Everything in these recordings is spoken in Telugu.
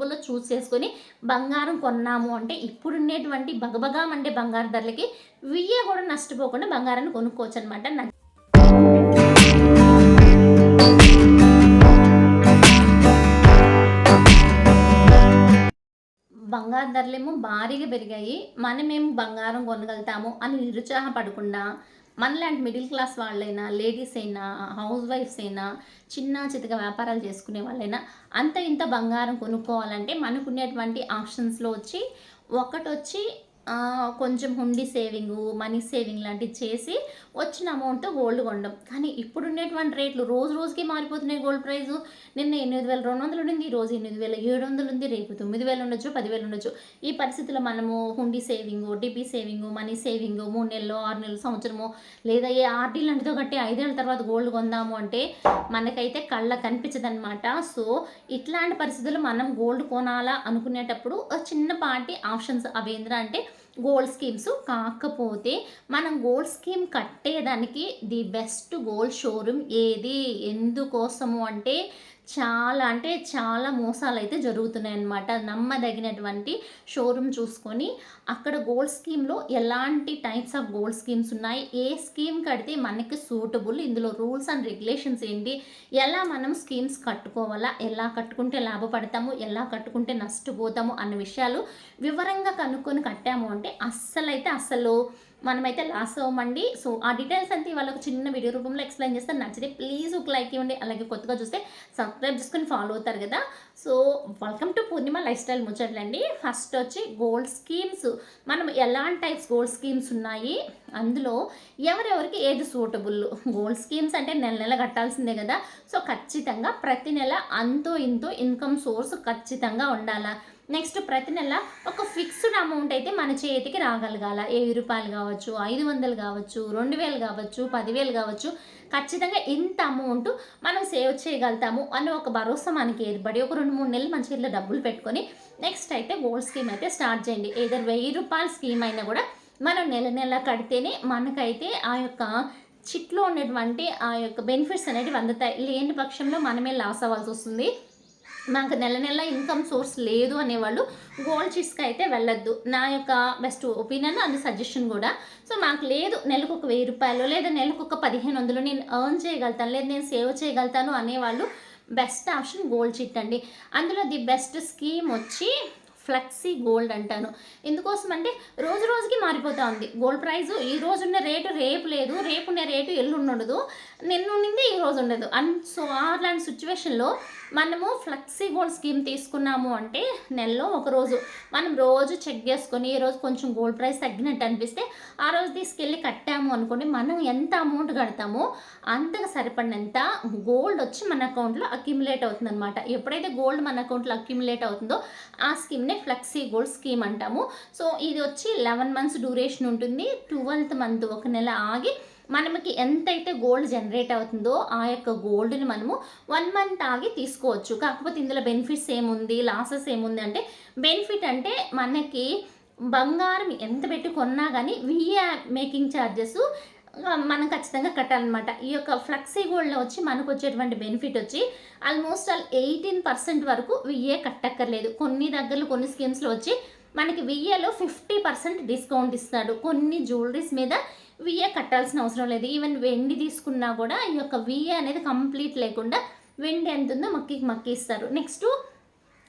లో చూస్ చేసుకొని బంగారం కొన్నాము అంటే ఇప్పుడున్నటువంటి బగబగా అంటే బంగారు ధరలకి వియ్య కూడా నష్టపోకుండా బంగారాన్ని కొనుక్కోవచ్చు అనమాట బంగారు ధరలేమో భారీగా పెరిగాయి. మనమేం బంగారం కొనగలుగుతాము అని నిరుత్సాహపడకుండా మనలాంటి మిడిల్ క్లాస్ వాళ్ళైనా లేడీస్ అయినా హౌస్ వైఫ్స్ అయినా చిన్న చితక వ్యాపారాలు చేసుకునే వాళ్ళైనా అంత ఇంత బంగారం కొనుక్కోవాలంటే మనకున్నటువంటి ఆప్షన్స్లో వచ్చి ఒకటి వచ్చి కొంచెం హుండీ సేవింగ్ మనీ సేవింగ్ లాంటివి చేసి వచ్చిన అమౌంట్తో గోల్డ్ కొనడం. కానీ ఇప్పుడు ఉండేటువంటి రేట్లు రోజు రోజుకి మారిపోతున్నాయి గోల్డ్ ప్రైస్ నిన్న ఎనిమిది వేల రెండు వందలు ఉండింది ఈరోజు ఎనిమిది వేల ఏడు వందలు ఉంది రేపు తొమ్మిది వేలు ఉండొచ్చు పదివేలు ఉండొచ్చు. ఈ పరిస్థితుల్లో మనము హుండీ saving DP saving money saving మూడు నెలలు ఆరు నెలలు సంవత్సరము లేదా ఏ ఆర్డీ లాంటితో కట్టి ఐదేళ్ళ తర్వాత గోల్డ్ కొందాము అంటే మనకైతే కళ్ళ కనిపించదనమాట సో ఇట్లాంటి పరిస్థితుల్లో మనం గోల్డ్ కొనాలా అనుకునేటప్పుడు చిన్నపాటి ఆప్షన్స్. అవి ఏంద్రా అంటే గోల్డ్ స్కీమ్స్ కాకపోతే మనం గోల్డ్ స్కీమ్ కట్టేదానికి ది బెస్ట్ గోల్డ్ షోరూమ్ ఏది? ఎందుకోసము అంటే చాలా అంటే చాలా మోసాలు అయితే జరుగుతున్నాయి అన్నమాట నమ్మదగినటువంటి షోరూమ్ చూసుకొని అక్కడ గోల్డ్ స్కీమ్లో ఎలాంటి టైప్స్ ఆఫ్ గోల్డ్ స్కీమ్స్ ఉన్నాయి? ఏ స్కీమ్ కడితే మనకి సూటబుల్? ఇందులో రూల్స్ అండ్ రెగ్యులేషన్స్ ఏంటి? ఎలా మనం స్కీమ్స్ కట్టుకోవాలా? ఎలా కట్టుకుంటే లాభపడతాము? ఎలా కట్టుకుంటే నష్టపోతాము? అన్న విషయాలు వివరంగా కనుక్కొని కట్టాము అంటే అస్సలైతే అసలు మనమైతే లాస్ అవ్వమండి సో ఆ డీటెయిల్స్ అంతా ఇవాళ ఒక చిన్న వీడియో రూపంలో ఎక్స్ప్లెయిన్ చేస్తాను నచ్చితే ప్లీజ్ ఒక లైక్ ఇవ్వండి. అలాగే కొత్తగా చూస్తే సబ్స్క్రైబ్ చేసుకొని ఫాలో అవుతారు కదా. So welcome to Purnima lifestyle ముచ్చట్లండి. First వచ్చి గోల్డ్ స్కీమ్స్ మనం ఎలాంటి టైప్స్ గోల్డ్ స్కీమ్స్ ఉన్నాయి? అందులో ఎవరెవరికి ఏది సూటబుల్ గోల్డ్ స్కీమ్స్ అంటే నెల నెల కట్టాల్సిందే కదా. సో ఖచ్చితంగా ప్రతి నెల అంతో ఇంతో ఇన్కమ్ సోర్స్ ఖచ్చితంగా ఉండాలా? నెక్స్ట్ ప్రతి నెల ఒక ఫిక్స్డ్ అమౌంట్ అయితే మన చేతికి రాగలగాల. వెయ్యి రూపాయలు కావచ్చు ఐదు వందలు కావచ్చు రెండు వేలు కావచ్చు పదివేలు కావచ్చు. ఖచ్చితంగా ఇంత అమౌంట్ మనం సేవ్ చేయగలుగుతాము అన్న ఒక భరోసా మనకి ఏర్పడి ఒక రెండు మూడు నెలలు మన చేతిలో డబ్బులు పెట్టుకొని నెక్స్ట్ అయితే గోల్డ్ స్కీమ్ అయితే స్టార్ట్ చేయండి. ఏదో వెయ్యి రూపాయల స్కీమ్ అయినా కూడా మనం నెల నెల కడితేనే మనకైతే ఆ యొక్క చిట్లో ఉన్నటువంటి ఆ యొక్క బెనిఫిట్స్ అనేవి అందుతాయి. లేని పక్షంలో మనమే లాస్ అవ్వాల్సి వస్తుంది. మాకు నెల నెల ఇన్కమ్ సోర్స్ లేదు అనేవాళ్ళు గోల్డ్ చిట్స్కి అయితే వెళ్ళొద్దు. నా యొక్క బెస్ట్ ఒపీనియన్ అండ్ సజెషన్ కూడా. సో మాకు లేదు నెలకు ఒక వెయ్యి రూపాయలు లేదా నెలకు ఒక పదిహేను వందలు నేను ఎర్న్ చేయగలుగుతాను లేదా నేను సేవ్ చేయగలుగుతాను అనేవాళ్ళు బెస్ట్ ఆప్షన్ గోల్డ్ చిట్ అండి. అందులో ది బెస్ట్ స్కీమ్ వచ్చి ఫ్లెక్సీ గోల్డ్ అంటాను. ఎందుకోసం అంటే రోజు రోజుకి మారిపోతూ ఉంది. గోల్డ్ ప్రైస్ ఈ రోజు ఉన్న రేటు రేపు లేదు. రేపు ఉన్న రేటు ఎల్లుండదు ఉండదు. నిన్న ఉండింది ఈ రోజు ఉండదు. అండ్ సో అలాంటి సిచ్యువేషన్లో మనము ఫ్లెక్సీ గోల్డ్ స్కీమ్ తీసుకున్నాము అంటే నెలలో ఒకరోజు మనం రోజు చెక్ చేసుకొని ఈ రోజు కొంచెం గోల్డ్ ప్రైస్ తగ్గినట్టు అనిపిస్తే ఆ రోజు తీసుకెళ్ళి కట్టాము అనుకోండి. మనం ఎంత అమౌంట్ కడతామో అంతగా సరిపడినంత గోల్డ్ వచ్చి మన అకౌంట్లో అక్యుములేట్ అవుతుంది అనమాట ఎప్పుడైతే గోల్డ్ మన అకౌంట్లో అక్యుములేట్ అవుతుందో ఆ స్కీమ్నే ఫ్లెక్సీ గోల్డ్ స్కీమ్ అంటాము. సో ఇది వచ్చి లెవెన్ మంత్స్ డ్యూరేషన్ ఉంటుంది. ట్వెల్త్ మంత్ ఒక నెల ఆగి మనకి ఎంతైతే గోల్డ్ జనరేట్ అవుతుందో ఆ యొక్క గోల్డ్ని మనము వన్ మంత్ ఆగి తీసుకోవచ్చు. కాకపోతే ఇందులో బెనిఫిట్స్ ఏముంది? లాసెస్ ఏముంది? అంటే బెనిఫిట్ అంటే మనకి బంగారం ఎంత పెట్టి కొన్నా కానీ విఏ మేకింగ్ ఛార్జెస్ మనం ఖచ్చితంగా కట్టాలన్నమాట. ఈ యొక్క ఫ్లెక్సీ గోల్డ్లో వచ్చి మనకు వచ్చేటువంటి బెనిఫిట్ వచ్చి ఆల్మోస్ట్ ఆల్ ఎయిటీన్ పర్సెంట్ వరకు విఏ కట్టక్కర్లేదు. కొన్ని దగ్గరలో కొన్ని స్కీమ్స్లో వచ్చి మనకి విఏలో ఫిఫ్టీ పర్సెంట్ డిస్కౌంట్ ఇస్తాడు. కొన్ని జ్యువెలరీస్ మీద విఏ కట్టాల్సిన అవసరం లేదు. ఈవెన్ వెండి తీసుకున్నా కూడా ఈ యొక్క విఏ అనేది కంప్లీట్ లేకుండా వెండి ఎంత ఉందో మక్కి మక్కి ఇస్తారు నెక్స్ట్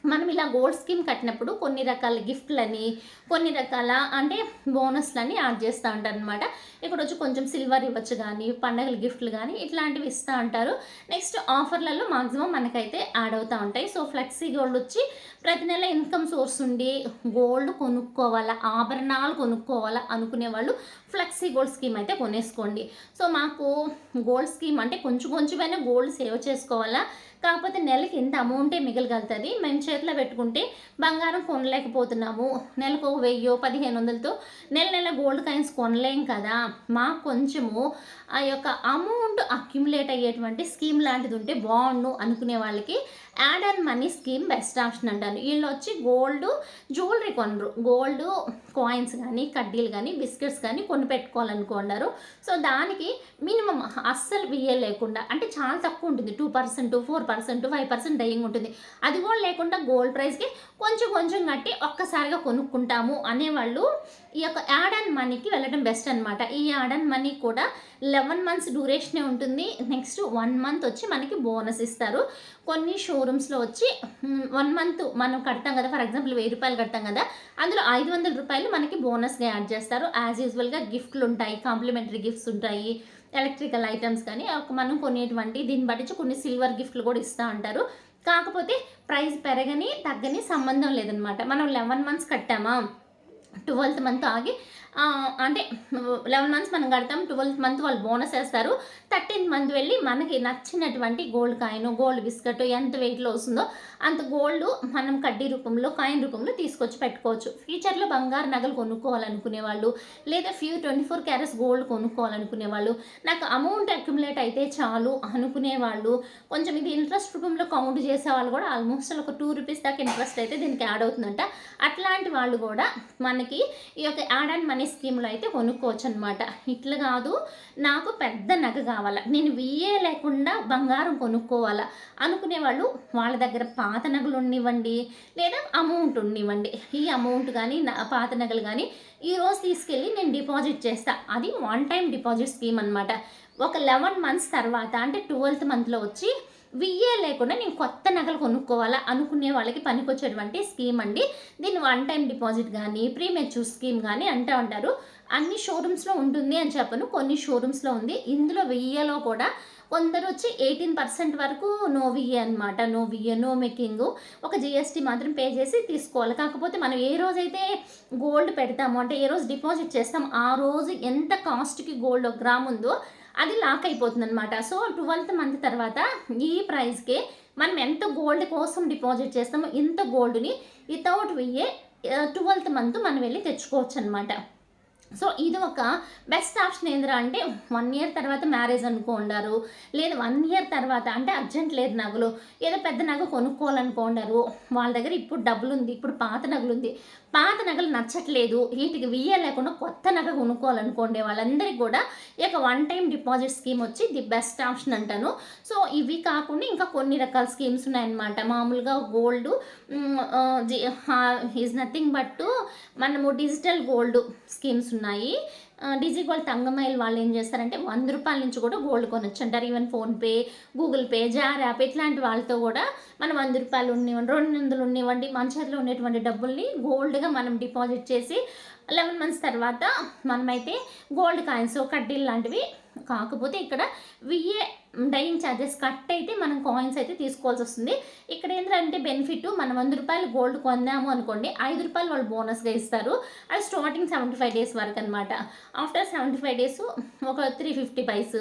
మనం ఇలా గోల్డ్ స్కీమ్ కట్టినప్పుడు కొన్ని రకాల గిఫ్ట్లని కొన్ని రకాల అంటే బోనస్లని యాడ్ చేస్తూ ఉంటారు అనమాట ఇక్కడ వచ్చి కొంచెం సిల్వర్ ఇవ్వచ్చు కానీ పండగల గిఫ్ట్లు కానీ ఇట్లాంటివి ఇస్తూ ఉంటారు. నెక్స్ట్ ఆఫర్లలో మాక్సిమం మనకైతే యాడ్ అవుతూ ఉంటాయి. సో ఫ్లెక్సీ గోల్డ్ వచ్చి ప్రతి నెల ఇన్కమ్ సోర్స్ ఉండి గోల్డ్ కొనుక్కోవాలా ఆభరణాలు కొనుక్కోవాలా అనుకునే వాళ్ళు ఫ్లెక్సీ గోల్డ్ స్కీమ్ అయితే కొనేసుకోండి. సో మాకు గోల్డ్ స్కీమ్ అంటే కొంచెం కొంచెమైనా గోల్డ్ సేవ్ చేసుకోవాలా? కాకపోతే నెలకి ఇంత అమౌంటే మిగలగలుగుతుంది. మేము చేతిలో పెట్టుకుంటే బంగారం కొనలేకపోతున్నాము. నెలకు వెయ్యో పదిహేను వందలతో నెల నెల గోల్డ్ కాయిన్స్ కొనలేం కదా? మాకు కొంచెము ఆ యొక్క అమౌంట్ అక్యుములేట్ అయ్యేటువంటి స్కీమ్ లాంటిది ఉంటే బాగుండు అనుకునే వాళ్ళకి add and money scheme best option అంటాను వీళ్ళు వచ్చి గోల్డ్ జ్యువెలరీ కొనరు. గోల్డ్ కాయిన్స్ కానీ కడ్డీలు కానీ బిస్కెట్స్ కానీ కొని పెట్టుకోవాలనుకున్నారు. సో దానికి మినిమం అస్సలు విఏ లేకుండా అంటే చాలా తక్కువ ఉంటుంది. Two percent four percent five percent dying ఉంటుంది. అది కూడా లేకుండా గోల్డ్ ప్రైస్కి కొంచెం కొంచెం కట్టి ఒక్కసారిగా కొనుక్కుంటాము అనేవాళ్ళు ఈ యొక్క యాడ్ అండ్ మనీకి వెళ్ళడం బెస్ట్ అనమాట ఈ యాడ్ అండ్ మనీ కూడా లెవెన్ మంత్స్ డ్యూరేషనే ఉంటుంది. నెక్స్ట్ వన్ మంత్ వచ్చి మనకి బోనస్ ఇస్తారు. కొన్ని షోరూమ్స్లో వచ్చి వన్ మంత్ మనం కడతాం కదా ఫర్ ఎగ్జాంపుల్ వెయ్యి రూపాయలు కడతాం కదా అందులో ఐదు వందల రూపాయలు మనకి బోనస్గా యాడ్ చేస్తారు. యాజ్ యూజువల్గా గిఫ్ట్లు ఉంటాయి కాంప్లిమెంటరీ గిఫ్ట్స్ ఉంటాయి ఎలక్ట్రికల్ ఐటమ్స్ కానీ ఒక మనం కొనేటువంటి దీన్ని బట్టి కొన్ని సిల్వర్ గిఫ్ట్లు కూడా ఇస్తూ ఉంటారు. కాకపోతే ప్రైస్ పెరగని తగ్గని సంబంధం లేదనమాట. మనం లెవెన్ మంత్స్ కట్టామా ట్వెల్త్ మంత్ ఆగి అంటే లెవెన్ మంత్స్ మనం కడతాం ట్వెల్త్ మంత్ వాళ్ళు బోనస్ వేస్తారు. థర్టీన్త్ మంత్ వెళ్ళి మనకి నచ్చినటువంటి గోల్డ్ కాయిన్ గోల్డ్ బిస్కెట్ ఎంత వెయిట్లో వస్తుందో అంత గోల్డ్ మనం కడ్డీ రూపంలో కాయిన్ రూపంలో తీసుకొచ్చి పెట్టుకోవచ్చు. ఫ్యూచర్లో బంగారు నగలు కొనుక్కోవాలనుకునే వాళ్ళు లేదా few twenty four carats gold కొనుక్కోవాలనుకునే వాళ్ళు నాకు అమౌంట్ అక్యుములేట్ అయితే చాలు అనుకునే వాళ్ళు కొంచెం ఇది ఇంట్రెస్ట్ రూపంలో కౌంట్ చేసే వాళ్ళు కూడా ఆల్మోస్ట్ ఒక టూ రూపీస్ దాకా ఇంట్రెస్ట్ అయితే దీనికి యాడ్ అవుతుందంట. అట్లాంటి వాళ్ళు కూడా మనకి ఈ యొక్క యాడ్ అండ్ మనీ స్కీమ్లో అయితే కొనుక్కోవచ్చు అనమాట ఇట్లా కాదు నాకు పెద్ద నగ కావాలా. నేను విఏ లేకుండా బంగారం కొనుక్కోవాలా. అనుకునే వాళ్ళు వాళ్ళ దగ్గర పాత నగలు ఉండివ్వండి లేదా అమౌంట్ ఉన్నివ్వండి. ఈ అమౌంట్ కానీ నా- పాత నగలు కానీ ఈరోజు తీసుకెళ్ళి నేను డిపాజిట్ చేస్తా. అది వన్ టైం డిపాజిట్ స్కీమ్ అనమాట ఒక లెవెన్ మంత్స్ తర్వాత అంటే ట్వెల్త్ మంత్లో వచ్చి విఏ లేకుండా నేను కొత్త నగలు కొనుక్కోవాలా అనుకునే వాళ్ళకి పనికొచ్చేటువంటి స్కీమ్ అండి. దీన్ని వన్ టైం డిపాజిట్ కానీ ప్రీ మెచ్యూర్ స్కీమ్ కానీ అంటూ ఉంటారు అన్ని షోరూమ్స్లో ఉంటుంది అని చెప్పను. కొన్ని షోరూమ్స్లో ఉంది. ఇందులో వెయ్యేలో కూడా కొందరు వచ్చి ఎయిటీన్ పర్సెంట్ వరకు నో విఏ అనమాట నో విఏ నో మేకింగ్ ఒక జిఎస్టీ మాత్రం పే చేసి తీసుకోవాలి. కాకపోతే మనం ఏ రోజైతే గోల్డ్ పెడతామో అంటే ఏ రోజు డిపాజిట్ చేస్తాం ఆ రోజు ఎంత కాస్ట్కి గోల్డ్ ఒక గ్రామ్ ఉందో అది లాక్ అయిపోతుంది అనమాట సో ట్వెల్త్ మంత్ తర్వాత ఈ ప్రైస్కే మనం ఎంత గోల్డ్ కోసం డిపాజిట్ చేస్తామో ఇంత గోల్డ్ని వితౌట్ విఏ ట్వెల్త్ మంత్ మనం వెళ్ళి తెచ్చుకోవచ్చు అనమాట సో ఇది ఒక బెస్ట్ ఆప్షన్ ఏందిరా అంటే వన్ ఇయర్ తర్వాత మ్యారేజ్ అనుకోండారు లేదు వన్ ఇయర్ తర్వాత అంటే అర్జెంట్ లేదు నగలు ఏదో పెద్ద నగ కొనుక్కోవాలనుకోండారు వాళ్ళ దగ్గర ఇప్పుడు డబ్బులు ఉంది ఇప్పుడు పాత నగలు ఉంది పాత నగలు నచ్చట్లేదు వీటికి వియ్య లేకుండా కొత్త నగ కొనుక్కోవాలనుకోండి వాళ్ళందరికీ కూడా ఈ యొక్క వన్ టైం డిపాజిట్ స్కీమ్ వచ్చి ది బెస్ట్ ఆప్షన్ అంటాను. సో ఇవి కాకుండా ఇంకా కొన్ని రకాల స్కీమ్స్ ఉన్నాయన్నమాట. మామూలుగా గోల్డ్ ఈజ్ నథింగ్ బట్ మనము డిజిటల్ గోల్డ్ స్కీమ్స్ ఉన్నాయి డిజీ గోల్డ్ తంగమైల్ వాళ్ళు ఏం చేస్తారంటే వంద రూపాయల నుంచి కూడా గోల్డ్ కొనొచ్చు అంటారు even PhonePe Google Pay Jar app ఇట్లాంటి వాళ్ళతో కూడా మనం వంద రూపాయలు ఉన్నివ్వండి రెండు వందలు ఉన్నివ్వండి మన చేతిలో ఉండేటువంటి డబ్బుల్ని గోల్డ్గా మనం డిపాజిట్ చేసి లెవెన్ మంత్స్ తర్వాత మనమైతే గోల్డ్ కాయిన్స్ కడ్డీలు లాంటివి కాకపోతే ఇక్కడ విఏ డైయింగ్ ఛార్జెస్ కట్ అయితే మనం కాయిన్స్ అయితే తీసుకోవాల్సి వస్తుంది. ఇక్కడ ఏంటంటే బెనిఫిట్ మనం వంద రూపాయలు గోల్డ్ కొన్నాము అనుకోండి ఐదు రూపాయలు వాళ్ళు బోనస్గా ఇస్తారు. అది స్టార్టింగ్ సెవెంటీ ఫైవ్ డేస్ వరకు అనమాట ఆఫ్టర్ సెవెంటీ ఫైవ్ డేస్ ఒక త్రీ ఫిఫ్టీ పైస్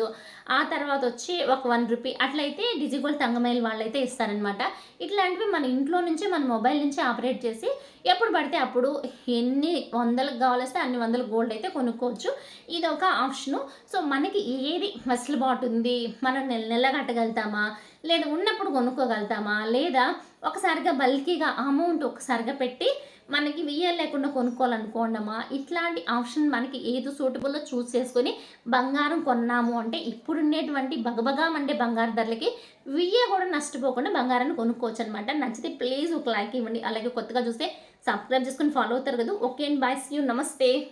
ఆ తర్వాత వచ్చి ఒక వన్ రూపీ అట్లయితే డిజిగోల్డ్ తంగమైల్ వాళ్ళైతే ఇస్తారనమాట ఇట్లాంటివి మన ఇంట్లో నుంచి మన మొబైల్ నుంచి ఆపరేట్ చేసి ఎప్పుడు పడితే అప్పుడు ఎన్ని వందలకు కావాలిస్తే అన్ని వందల గోల్డ్ అయితే కొనుక్కోవచ్చు. ఇది ఒక ఆప్షను సో మనకి ఏది వెసులుబాటు ఉంది మన నెల నెల కట్టగలుగుతామా? లేదా ఉన్నప్పుడు కొనుక్కోగలుగుతామా? లేదా ఒకసారిగా బల్కీగా అమౌంట్ ఒకసారిగా పెట్టి మనకి వియ్యలు లేకుండా కొనుక్కోవాలనుకోండమా ఇట్లాంటి ఆప్షన్ మనకి ఏది సూటబుల్లో చూస్ చేసుకొని బంగారం కొన్నాము అంటే ఇప్పుడు ఉండేటువంటి బగబగా మండే బంగారు ధరలకి వియ్య కూడా నష్టపోకుండా బంగారాన్ని కొనుక్కోవచ్చు అనమాట నచ్చితే ప్లీజ్ ఒక లైక్ ఇవ్వండి. అలాగే కొత్తగా చూస్తే సబ్స్క్రైబ్ చేసుకొని ఫాలో అవుతారు కదా. Okay and. బాయ్. యూ. నమస్తే.